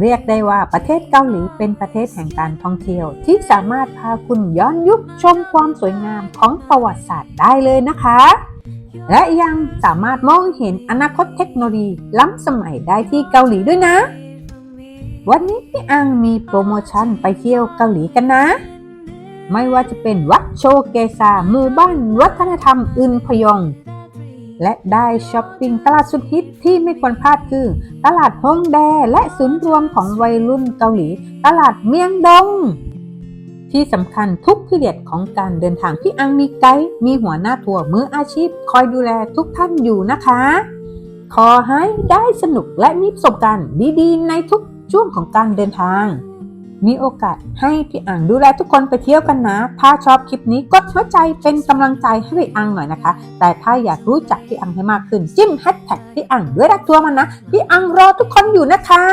เรียกได้ว่าประเทศเกาหลีเป็นประเทศแห่งการท่องเที่ยว ที่สามารถพาคุณย้อนยุคชมความสวยงามของประวัติศาสตร์ได้เลยนะคะ และยังสามารถมองเห็นอนาคตเทคโนโลยีล้ำสมัยได้ที่เกาหลีด้วยนะ วันนี้พี่อังมีโปรโมชั่นไปเที่ยวเกาหลีกันนะ ไม่ว่าจะเป็นวัดโชเกซาหมู่บ้านวัฒนธรรมอึนพยอง และได้ช้อปปิ้งตลาดสุดฮิตที่ไม่ควรพลาดคือ ตลาดฮงแดและศูนย์รวมของวัยรุ่นเกาหลี ตลาดเมียงดง ที่สำคัญทุกพิเรียดของการเดินทางพี่อังมีไกด์มีหัวหน้าทัวร์มืออาชีพ คอยดูแลทุกท่านอยู่นะคะ ขอให้ได้สนุกและมีประสบการณ์ดีๆ ในทุกช่วงของการเดินทาง มีโอกาสให้พี่อังดูแลทุกคนไปเที่ยวกันนะ ถ้าชอบคลิปนี้กดหัวใจเป็นกำลังใจให้พี่อังหน่อยนะคะ แต่ถ้าอยากรู้จักพี่อังให้มากขึ้นจิ้มแฮชแท็กพี่อังด้วยรักทัวร์มันนะ พี่อังรอทุกคนอยู่นะคะ